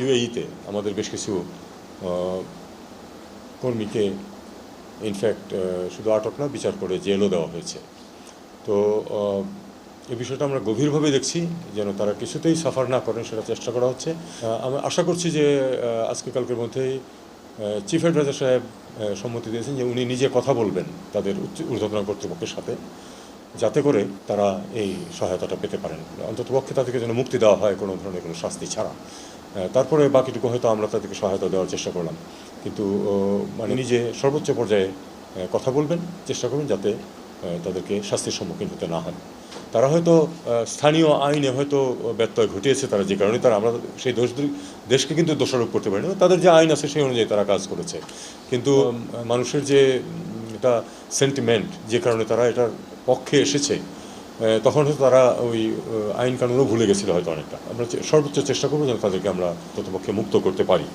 ইউএইতে আমাদের বেশ কিছু কর্মীকে ইনফ্যাক্ট শুধু আটক না বিচার করে জেলও দেওয়া হয়েছে। তো এই বিষয়টা আমরা গভীরভাবে দেখছি যেন তারা কিছুতেই সাফার না করেন সেটা চেষ্টা করা হচ্ছে। আহ, আমি আশা করছি যে আজকে কালকের মধ্যেই চিফ অ্যাডভাইজার সাহেব সম্মতি দিয়েছেন যে উনি নিজে কথা বলবেন তাদের ঊর্ধ্বতন কর্তৃপক্ষের সাথে। যাতে করে তারা এই সহায়তাটা পেতে পারেন। অন্তত পক্ষে তাদেরকে যেন মুক্তি দেওয়া হয় কোনো ধরনের কোনো শাস্তি ছাড়া। তারপরে বাকিটুকু হয়তো আমরা তাদেরকে সহায়তা দেওয়ার চেষ্টা করলাম। কিন্তু মানে নিজে সর্বোচ্চ পর্যায়ে কথা বলবেন, চেষ্টা করবেন যাতে তাদেরকে শাস্তির সম্মুখীন হতে না হয়। তারা হয়তো স্থানীয় আইনে হয়তো ব্যত্যয় ঘটিয়েছে তারা যে কারণে, তারা আমরা সেই দোষ দেশকে কিন্তু দোষারোপ করতে পারি না তাদের যে আইন আছে সেই অনুযায়ী তারা কাজ করেছে। কিন্তু মানুষের যে এটা সেন্টিমেন্ট যে কারণে তারা এটার পক্ষে এসেছে তখন হয়তো তারা ওই আইন কানুনও ভুলে গেছিল হয়তো অনেকটা। আমরা সর্বোচ্চ চেষ্টা করব যেন তাদেরকে আমরা প্রতিপক্ষে মুক্ত করতে পারি।